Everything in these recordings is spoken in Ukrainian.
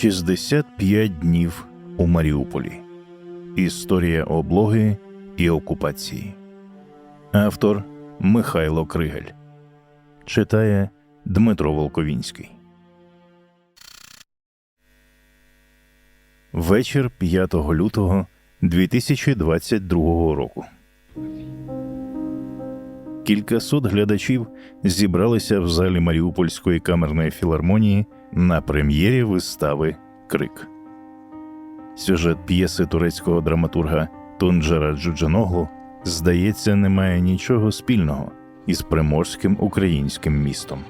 65 днів у Маріуполі. Історія облоги і окупації. Автор Михайло Кригель. Читає Дмитро Волковінський. Вечір 5 лютого 2022 року. Кількасот глядачів зібралися в залі Маріупольської камерної філармонії на прем'єрі вистави Крик. Сюжет п'єси турецького драматурга Тунджера Джуджаноглу, здається, не має нічого спільного із приморським українським містом.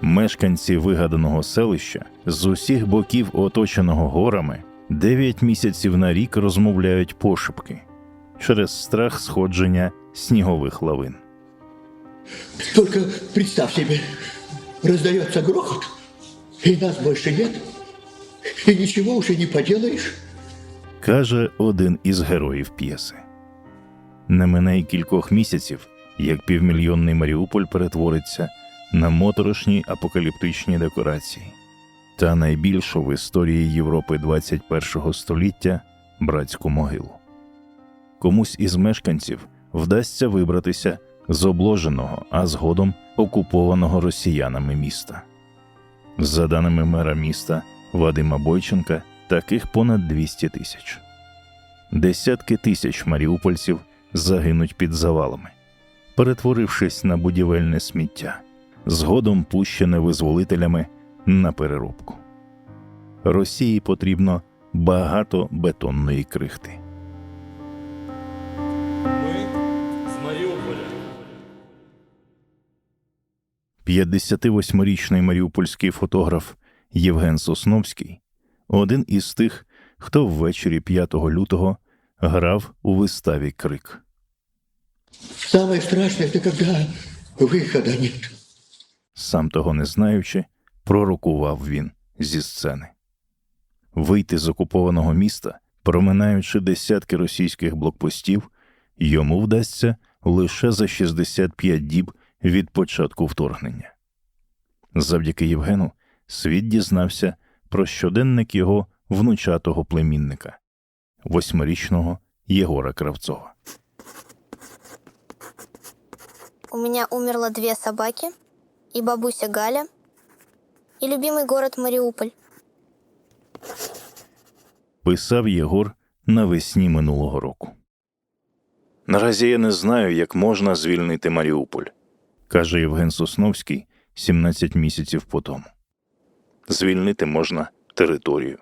Мешканці вигаданого селища з усіх боків, оточеного горами, дев'ять місяців на рік розмовляють пошепки через страх сходження снігових лавин. Только представь себе, раздается грохот, и нас больше нет, и ничего уже не поделаешь. каже один із героїв п'єси. Не мине й кількох місяців, як півмільйонний Маріуполь перетвориться на моторошні апокаліптичні декорації та найбільшу в історії Європи 21 століття братську могилу. Комусь із мешканців вдасться вибратися з обложеного, а згодом окупованого росіянами міста. За даними мера міста Вадима Бойченка, таких понад 200 тисяч. Десятки тисяч маріупольців загинуть під завалами, перетворившись на будівельне сміття, згодом пущене визволителями на переробку. Росії потрібно багато бетонної крихти. 58-річний маріупольський фотограф Євген Сосновський один із тих, хто ввечері 5 лютого грав у виставі Крик. Самое страшное, это когда выхода нет. Сам того не знаючи, пророкував він зі сцени. Вийти з окупованого міста, проминаючи десятки російських блокпостів, йому вдасться лише за 65 діб від початку вторгнення. Завдяки Євгену світ дізнався про щоденник його внучатого племінника, восьмирічного Єгора Кравцова. У меня умерло две собаки, и бабуся Галя, и любимый город Мариуполь. писав Єгор навесні минулого року. Наразі я не знаю, як можна звільнити Маріуполь, каже Євген Сосновський 17 місяців по тому. Звільнити можна територію,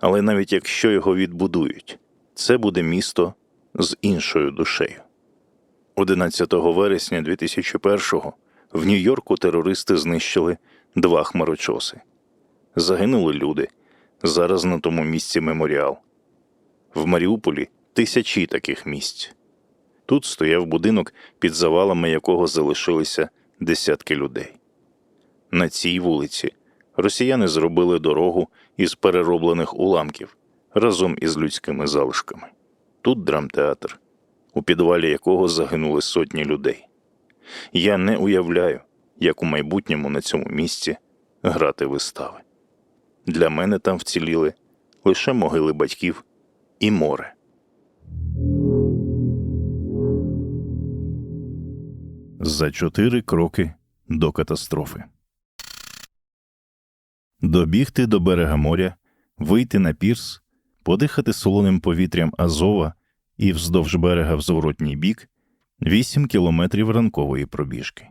але навіть якщо його відбудують, це буде місто з іншою душею. 11 вересня 2001-го в Нью-Йорку терористи знищили два хмарочоси. Загинули люди. Зараз на тому місці меморіал. В Маріуполі тисячі таких місць. Тут стояв будинок, під завалами якого залишилися десятки людей. На цій вулиці росіяни зробили дорогу із перероблених уламків разом із людськими залишками. Тут драмтеатр, у підвалі якого загинули сотні людей. Я не уявляю, як у майбутньому на цьому місці грати вистави. Для мене там вціліли лише могили батьків і море. За чотири кроки до катастрофи. Добігти до берега моря, вийти на пірс, подихати солоним повітрям Азова і вздовж берега в зворотній бік 8 кілометрів ранкової пробіжки.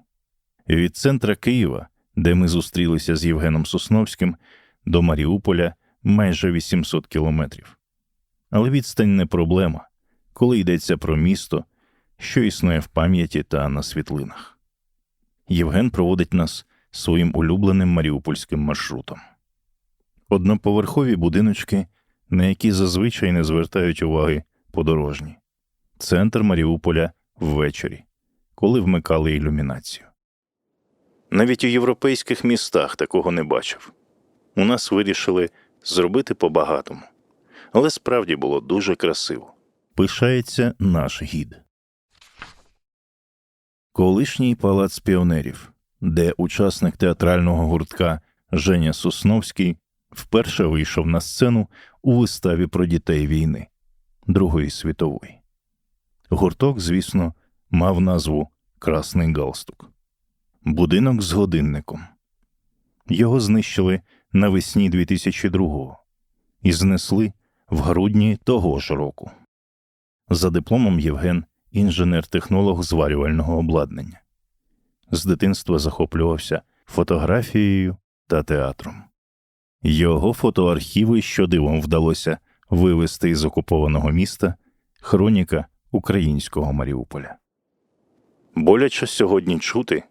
Від центра Києва, де ми зустрілися з Євгеном Сосновським, до Маріуполя майже 800 кілометрів. Але відстань не проблема, коли йдеться про місто, що існує в пам'яті та на світлинах. Євген проводить нас своїм улюбленим маріупольським маршрутом. Одноповерхові будиночки, на які зазвичай не звертають уваги подорожні, центр Маріуполя ввечері, коли вмикали ілюмінацію. Навіть у європейських містах такого не бачив. У нас вирішили зробити по-багатому, але справді було дуже красиво. Пишається наш гід. Колишній палац піонерів, де учасник театрального гуртка Женя Сосновський вперше вийшов на сцену у виставі про дітей війни Другої світової. Гурток, звісно, мав назву Красний галстук. Будинок з годинником. Його знищили навесні 2002-го і знесли в грудні того ж року. За дипломом Євген інженер-технолог зварювального обладнання. З дитинства захоплювався фотографією та театром. Його фотоархіви, що дивом вдалося вивести із окупованого міста хроніка українського Маріуполя. Боляче сьогодні чути,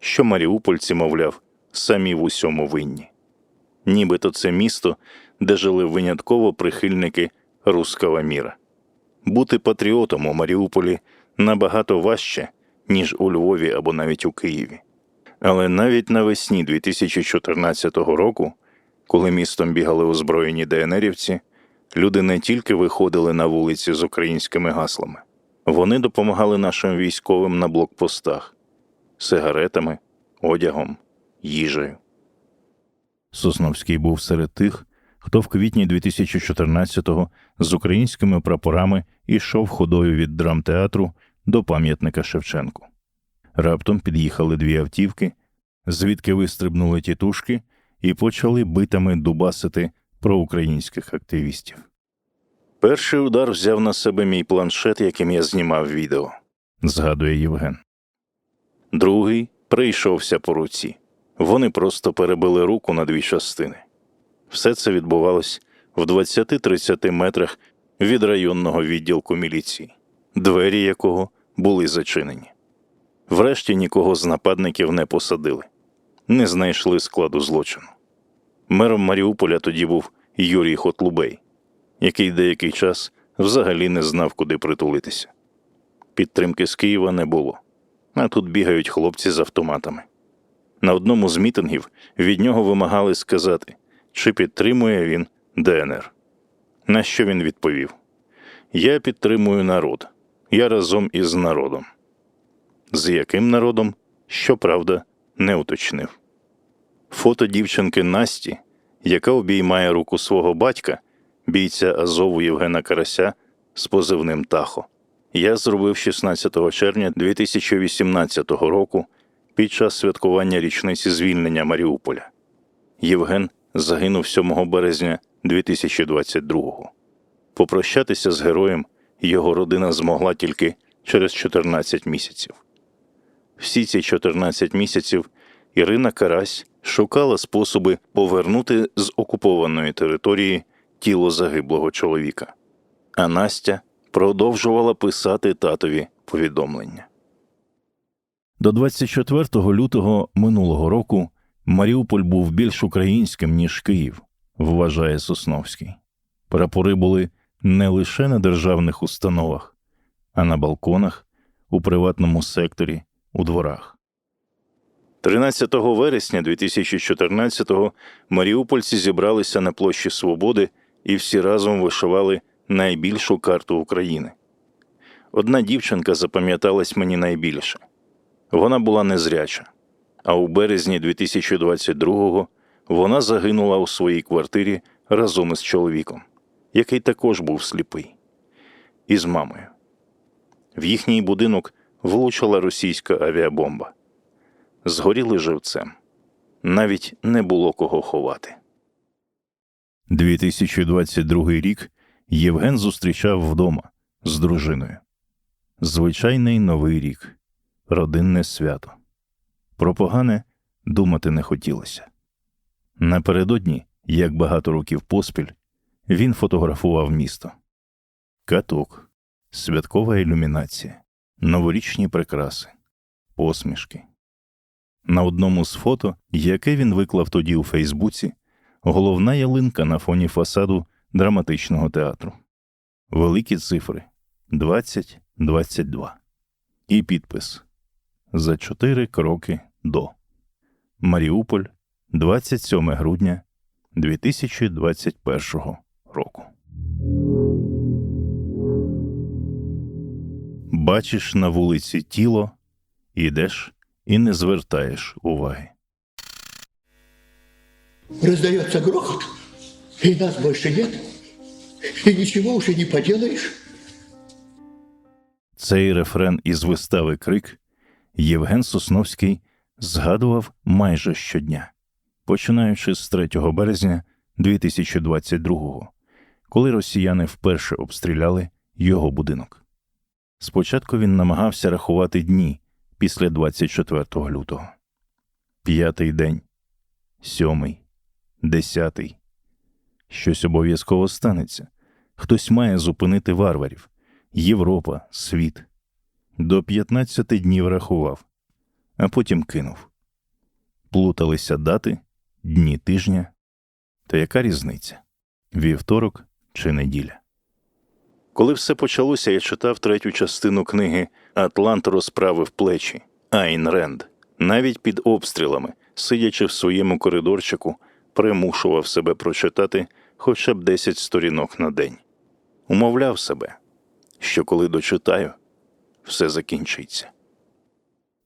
що маріупольці, мовляв, самі в усьому винні. Нібито це місто, де жили винятково прихильники руского міра. Бути патріотом у Маріуполі набагато важче, ніж у Львові або навіть у Києві. Але навіть навесні 2014 року, коли містом бігали озброєні ДНРівці, люди не тільки виходили на вулиці з українськими гаслами, вони допомагали нашим військовим на блокпостах сигаретами, одягом, їжею. Сосновський був серед тих, хто в квітні 2014-го з українськими прапорами йшов ходою від драмтеатру до пам'ятника Шевченку. Раптом під'їхали дві автівки, звідки вистрибнули тітушки і почали битами дубасити проукраїнських активістів. Перший удар взяв на себе мій планшет, яким я знімав відео, згадує Євген. Другий прийшовся по руці. Вони просто перебили руку на дві частини. Все це відбувалось в 20-30 метрах від районного відділку міліції, двері якого були зачинені. Врешті нікого з нападників не посадили, не знайшли складу злочину. Мером Маріуполя тоді був Юрій Хотлубей, який деякий час взагалі не знав, куди притулитися. Підтримки з Києва не було, а тут бігають хлопці з автоматами. На одному з мітингів від нього вимагали сказати, чи підтримує він ДНР. На що він відповів: Я підтримую народ. Я разом із народом. З яким народом, щоправда, не уточнив. Фото дівчинки Насті, яка обіймає руку свого батька, бійця Азову Євгена Карася з позивним Тахо. Я зробив 16 червня 2018 року під час святкування річниці звільнення Маріуполя. Євген загинув 7 березня 2022-го. Попрощатися з героєм його родина змогла тільки через 14 місяців. Всі ці 14 місяців Ірина Карась шукала способи повернути з окупованої території тіло загиблого чоловіка, а Настя продовжувала писати татові повідомлення. До 24 лютого минулого року Маріуполь був більш українським, ніж Київ, вважає Сосновський. Прапори були не лише на державних установах, а на балконах, у приватному секторі, у дворах. 13 вересня 2014-го маріупольці зібралися на площі Свободи і всі разом вишивали найбільшу карту України. Одна дівчинка запам'яталась мені найбільше. Вона була незряча, а у березні 2022-го вона загинула у своїй квартирі разом із чоловіком, який також був сліпий, і з мамою. В їхній будинок влучила російська авіабомба. Згоріли живцем. Навіть не було кого ховати. 2022 рік Євген зустрічав вдома з дружиною. Звичайний новий рік, родинне свято. Про погане думати не хотілося. Напередодні, як багато років поспіль, він фотографував місто. Каток, святкова ілюмінація, новорічні прикраси, посмішки. На одному з фото, яке він виклав тоді у Фейсбуці, головна ялинка на фоні фасаду драматичного театру. Великі цифри 20-22. І підпис За чотири кроки до Маріуполь, 27 грудня 2021 року. Бачиш на вулиці тіло, ідеш і не звертаєш уваги. Раздается грохот, и нас больше нет, и ничего уже не поделаешь. Цей рефрен із вистави Крик Євген Сосновський згадував майже щодня, починаючи з 3 березня 2022-го, коли росіяни вперше обстріляли його будинок. Спочатку він намагався рахувати дні після 24 лютого. П'ятий день, сьомий, десятий. Щось обов'язково станеться. Хтось має зупинити варварів. Європа, світ. До 15 днів рахував, а потім кинув. Плуталися дати, дні тижня. Та яка різниця? Вівторок чи неділя? Коли все почалося, я читав третю частину книги Атлант розправив плечі Айн Ренд. Навіть під обстрілами, сидячи в своєму коридорчику, примушував себе прочитати хоча б 10 сторінок на день. Умовляв себе, що коли дочитаю, все закінчиться.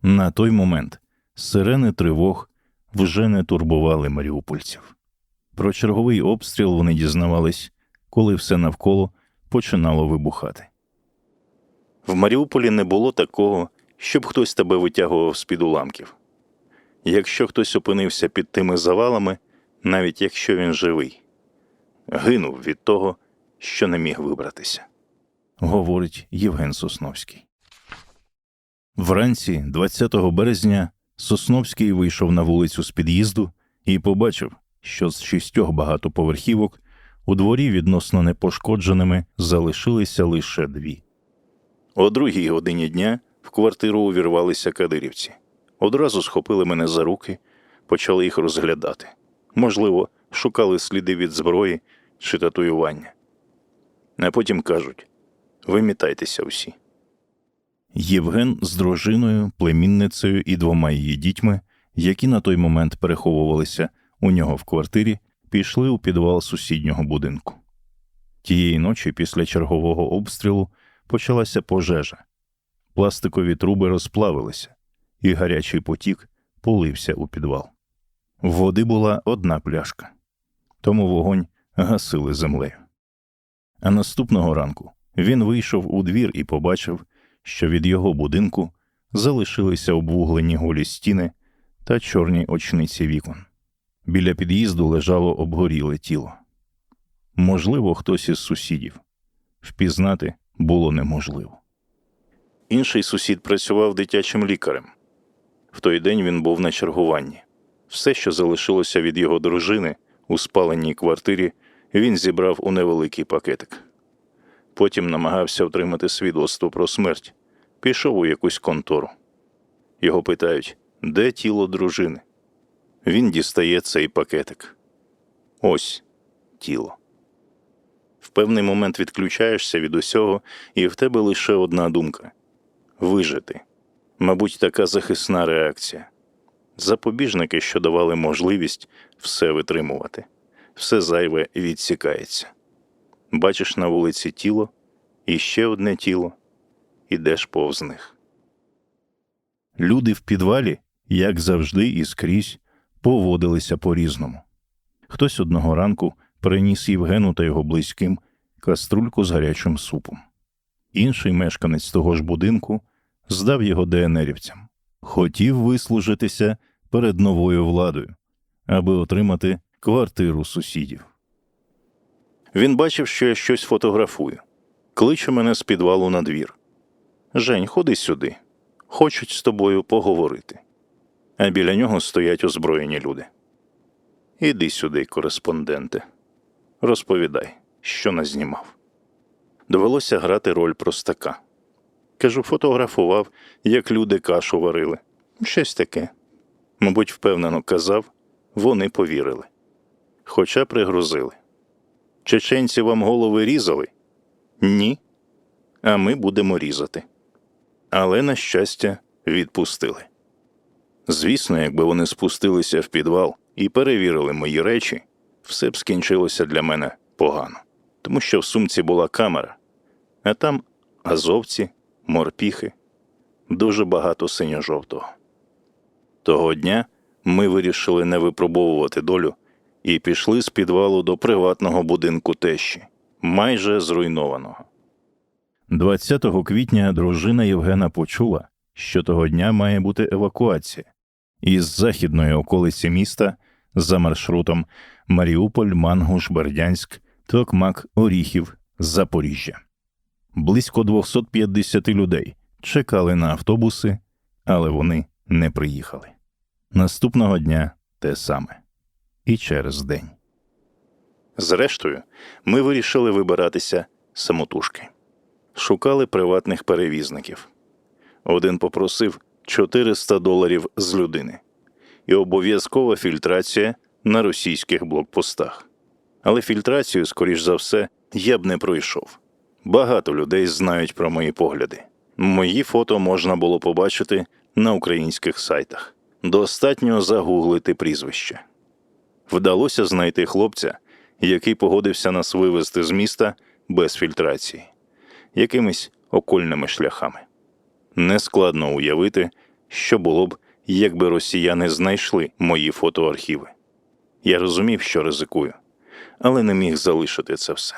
На той момент сирени тривог вже не турбували маріупольців. Про черговий обстріл вони дізнавались, коли все навколо починало вибухати. В Маріуполі не було такого, щоб хтось тебе витягував з-під уламків. Якщо хтось опинився під тими завалами, навіть якщо він живий, гинув від того, що не міг вибратися говорить Євген Сосновський. Вранці, 20 березня, Сосновський вийшов на вулицю з під'їзду і побачив, що з шістьох багатоповерхівок у дворі відносно непошкодженими залишилися лише дві. О другій годині дня в квартиру увірвалися кадирівці. Одразу схопили мене за руки, почали їх розглядати. Можливо, шукали сліди від зброї чи татуювання. А потім кажуть вимітайтеся всі. Євген з дружиною, племінницею і двома її дітьми, які на той момент переховувалися у нього в квартирі, пішли у підвал сусіднього будинку. Тієї ночі, після чергового обстрілу, почалася пожежа. Пластикові труби розплавилися, і гарячий потік полився у підвал. Води була одна пляшка, тому вогонь гасили землею. А наступного ранку він вийшов у двір і побачив, що від його будинку залишилися обвуглені голі стіни та чорні очниці вікон. Біля під'їзду лежало обгоріле тіло. Можливо, хтось із сусідів. Впізнати було неможливо. Інший сусід працював дитячим лікарем. В той день він був на чергуванні. Все, що залишилося від його дружини у спаленій квартирі, він зібрав у невеликий пакетик. Потім намагався отримати свідоцтво про смерть, пішов у якусь контору. Його питають, де тіло дружини. Він дістає цей пакетик. Ось тіло. В певний момент відключаєшся від усього, і в тебе лише одна думка вижити. Мабуть, така захисна реакція. Запобіжники, що давали можливість все витримувати, все зайве відсікається. Бачиш на вулиці тіло, і ще одне тіло, ідеш повз них. Люди в підвалі, як завжди і скрізь, поводилися по-різному. Хтось одного ранку приніс Євгену та його близьким каструльку з гарячим супом. Інший мешканець того ж будинку здав його ДНРівцям. Хотів вислужитися перед новою владою, аби отримати квартиру сусідів. Він бачив, що я щось фотографую. Кличе мене з підвалу на двір. Жень, ходи сюди. Хочуть з тобою поговорити. А біля нього стоять озброєні люди. Іди сюди, кореспонденте. Розповідай, що назнімав. Довелося грати роль простака. Кажу, фотографував, як люди кашу варили. Щось таке. Мабуть, впевнено казав, вони повірили. Хоча пригрозили. Чеченці вам голови різали? Ні. А ми будемо різати. Але, на щастя, відпустили. Звісно, якби вони спустилися в підвал і перевірили мої речі, все б скінчилося для мене погано, тому що в сумці була камера, а там азовці, морпіхи, дуже багато синьо-жовтого. Того дня ми вирішили не випробовувати долю і пішли з підвалу до приватного будинку тещі, майже зруйнованого. 20 квітня дружина Євгена почула, що того дня має бути евакуація із західної околиці міста за маршрутом Маріуполь, Мангуш, Бердянськ, Токмак, Оріхів, Запоріжжя. Близько 250 людей чекали на автобуси, але вони не приїхали. Наступного дня те саме. І через день. Зрештою, ми вирішили вибиратися самотужки. Шукали приватних перевізників. Один попросив 400 доларів з людини і обов'язкова фільтрація на російських блокпостах. Але фільтрацію, скоріш за все, я б не пройшов. Багато людей знають про мої погляди. Мої фото можна було побачити на українських сайтах. Достатньо загуглити прізвище. Вдалося знайти хлопця, який погодився нас вивезти з міста без фільтрації, якимись окольними шляхами. Нескладно уявити, що було б, якби росіяни знайшли мої фотоархіви. Я розумів, що ризикую, але не міг залишити це все.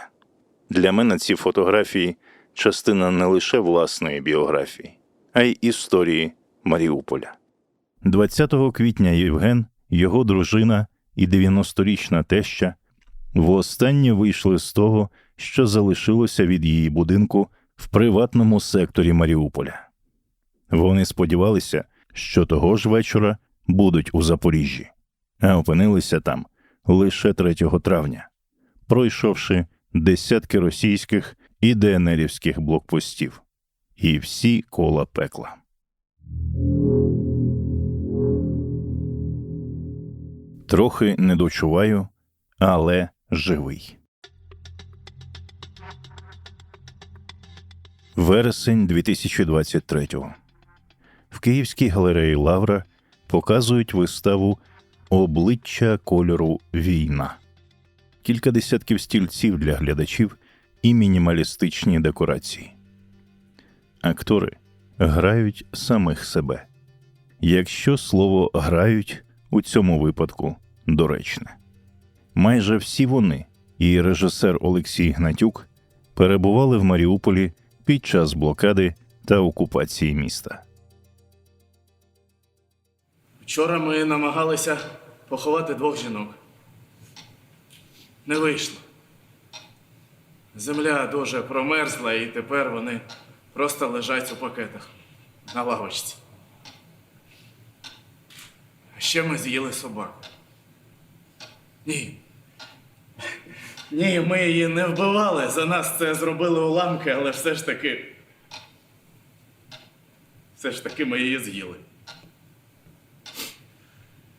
Для мене ці фотографії частина не лише власної біографії, а й історії Маріуполя. 20 квітня Євген, його дружина і 90-річна теща востаннє вийшли з того, що залишилося від її будинку в приватному секторі Маріуполя. Вони сподівалися, що того ж вечора будуть у Запоріжжі, а опинилися там лише 3 травня, пройшовши десятки російських і ДНРівських блокпостів і всі кола пекла. Трохи не дочуваю, але живий. Вересень 2023 В Київській галереї Лавра показують виставу Обличчя кольору війна. Кілька десятків стільців для глядачів і мінімалістичні декорації. Актори грають самих себе. Якщо слово грають у цьому випадку доречне. Майже всі вони і режисер Олексій Гнатюк перебували в Маріуполі під час блокади та окупації міста. Вчора ми намагалися поховати двох жінок. Не вийшло. Земля дуже промерзла, і тепер вони просто лежать у пакетах на лавочці. А ще ми з'їли собаку. Ні. Ні, ми її не вбивали. За нас це зробили уламки, але все ж таки. Все ж таки ми її з'їли.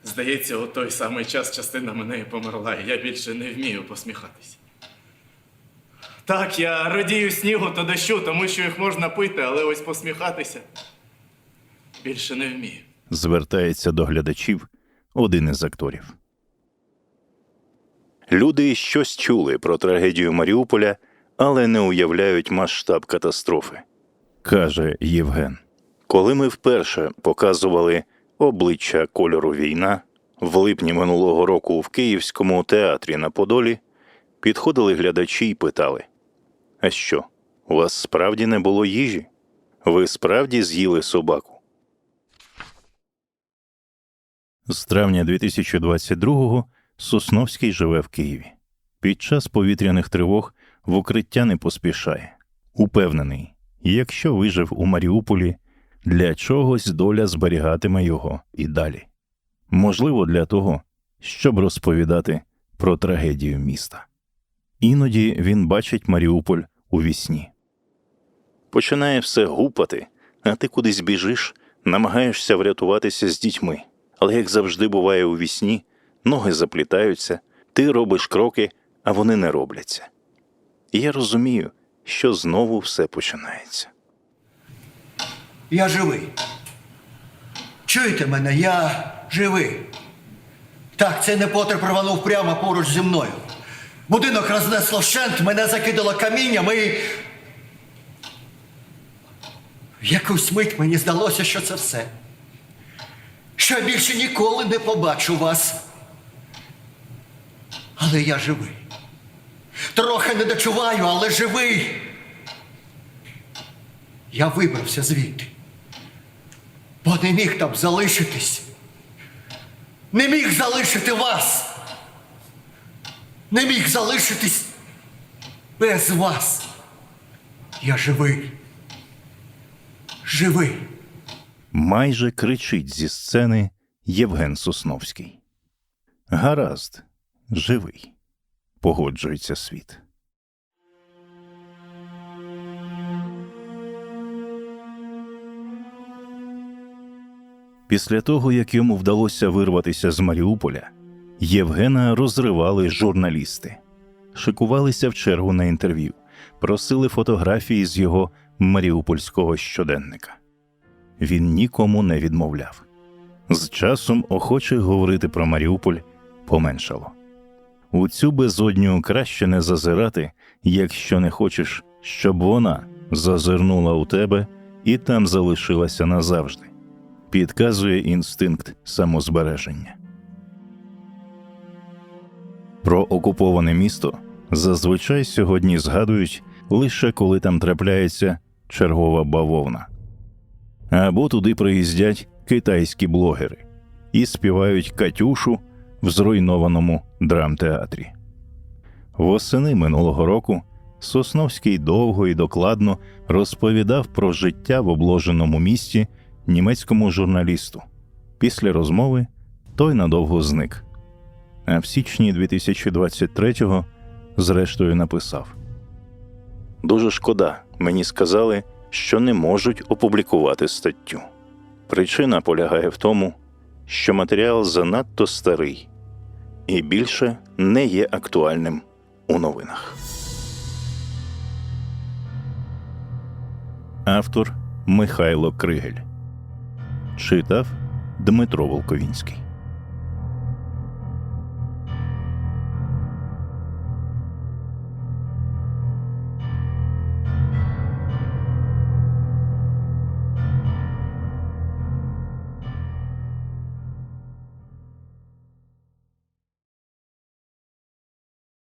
Здається, у той самий час частина мене і померла, і я більше не вмію посміхатися. Так, я радію снігу та дощу, тому що їх можна пити, але ось посміхатися більше не вмію. Звертається до глядачів один із акторів. Люди щось чули про трагедію Маріуполя, але не уявляють масштаб катастрофи, каже Євген. Коли ми вперше показували обличчя кольору війна в липні минулого року в Київському театрі на Подолі, підходили глядачі і питали: А що, у вас справді не було їжі? Ви справді з'їли собаку? З травня 2022-го Сосновський живе в Києві. Під час повітряних тривог в укриття не поспішає. Упевнений, якщо вижив у Маріуполі, для чогось доля зберігатиме його і далі. Можливо, для того, щоб розповідати про трагедію міста. Іноді він бачить Маріуполь у вісні. Починає все гупати, а ти кудись біжиш, намагаєшся врятуватися з дітьми. Але, як завжди буває у вісні, ноги заплітаються, ти робиш кроки, а вони не робляться. І я розумію, що знову все починається. Я живий. Чуєте мене? Я живий. Так, цей непотріб рванув прямо поруч зі мною. Будинок рознесло вщент, мене закидало камінням і. В якусь мить мені здалося, що це все. Що я більше ніколи не побачу вас. Але я живий. Трохи не дочуваю, але живий. Я вибрався звідти. Бо не міг там залишитись. Не міг залишити вас. Не міг залишитись без вас. Я живий. Живий. Майже кричить зі сцени Євген Сосновський. Гаразд, живий, погоджується світ. Після того, як йому вдалося вирватися з Маріуполя, Євгена розривали журналісти, шикувалися в чергу на інтерв'ю, просили фотографії з його маріупольського щоденника. Він нікому не відмовляв. З часом охочих говорити про Маріуполь поменшало. У цю безодню краще не зазирати, якщо не хочеш, щоб вона зазирнула у тебе і там залишилася назавжди. Підказує інстинкт самозбереження. Про окуповане місто зазвичай сьогодні згадують лише коли там трапляється чергова бавовна. Або туди приїздять китайські блогери і співають Катюшу в зруйнованому драмтеатрі. Восени минулого року Сосновський довго і докладно розповідав про життя в обложеному місті німецькому журналісту. Після розмови той надовго зник. А в січні 2023-го зрештою написав: Дуже шкода, мені сказали, що не можуть опублікувати статтю. Причина полягає в тому, що матеріал занадто старий і більше не є актуальним у новинах. Автор Михайло Кригель читав Дмитро Волковінський.